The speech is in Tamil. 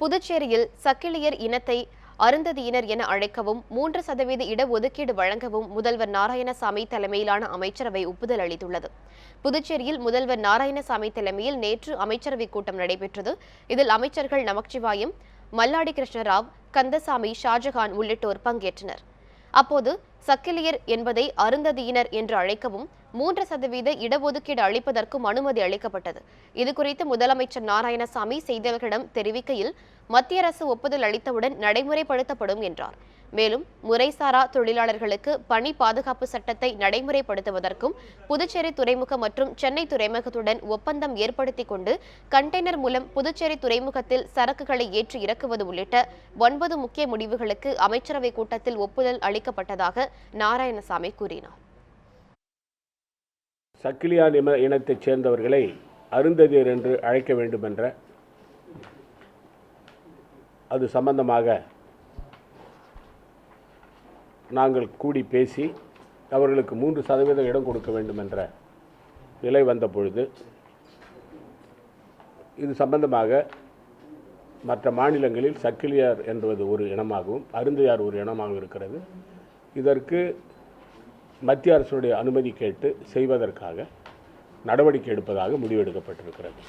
புதுச்சேரியில் சக்கிலியர் இனத்தை அருந்ததியினர் என அழைக்கவும் மூன்று சதவீத இடஒதுக்கீடு வழங்கவும் முதல்வர் நாராயணசாமி தலைமையிலான அமைச்சரவை ஒப்புதல் அளித்துள்ளது. புதுச்சேரியில் முதல்வர் நாராயணசாமி தலைமையில் நேற்று அமைச்சரவை கூட்டம் நடைபெற்றது. இதில் அமைச்சர்கள் நமச்சிவாயம் மல்லாடி கிருஷ்ணராவ் கந்தசாமி ஷாஜகான் உள்ளிட்டோர் பங்கேற்றனர். அப்போது சக்கிலியர் என்பதை அருந்ததியினர் என்று அழைக்கவும் மூன்று சதவீத இடஒதுக்கீடு அளிப்பதற்கும் அனுமதி அளிக்கப்பட்டது. இதுகுறித்து முதலமைச்சர் நாராயணசாமி செய்தியாளர்களிடம் தெரிவிக்கையில் மத்திய அரசு ஒப்புதல் அளித்தவுடன் நடைமுறைப்படுத்தப்படும் என்றார். மேலும் முறைசாரா தொழிலாளர்களுக்கு பணி பாதுகாப்பு சட்டத்தை நடைமுறைப்படுத்துவதற்கும் புதுச்சேரி துறைமுகம் மற்றும் சென்னை துறைமுகத்துடன் ஒப்பந்தம் ஏற்படுத்திக் கொண்டு கண்டெய்னர் மூலம் புதுச்சேரி துறைமுகத்தில் சரக்குகளை ஏற்றி இறக்குவது உள்ளிட்ட ஒன்பது முக்கிய முடிவுகளுக்கு அமைச்சரவை கூட்டத்தில் ஒப்புதல் அளிக்கப்பட்டதாக நாராயணசாமி கூறினார். சக்கிலியான் இன இனத்தைச் சேர்ந்தவர்களை அருந்ததியர் என்று அழைக்க வேண்டும் என்ற அது சம்பந்தமாக நாங்கள் கூடி பேசி அவர்களுக்கு மூன்று சதவீதம் இடம் கொடுக்க வேண்டும் என்ற நிலை வந்த பொழுது இது சம்பந்தமாக மற்ற மாநிலங்களில் சக்கிலியார் என்பது ஒரு இனமாகவும் அருந்தையார் ஒரு இனமாகவும் இருக்கிறது. இதற்கு மத்திய அரசுடைய அனுமதி கேட்டு செய்வதற்காக நடவடிக்கை எடுப்பதாக முடிவெடுக்கப்பட்டிருக்கிறது.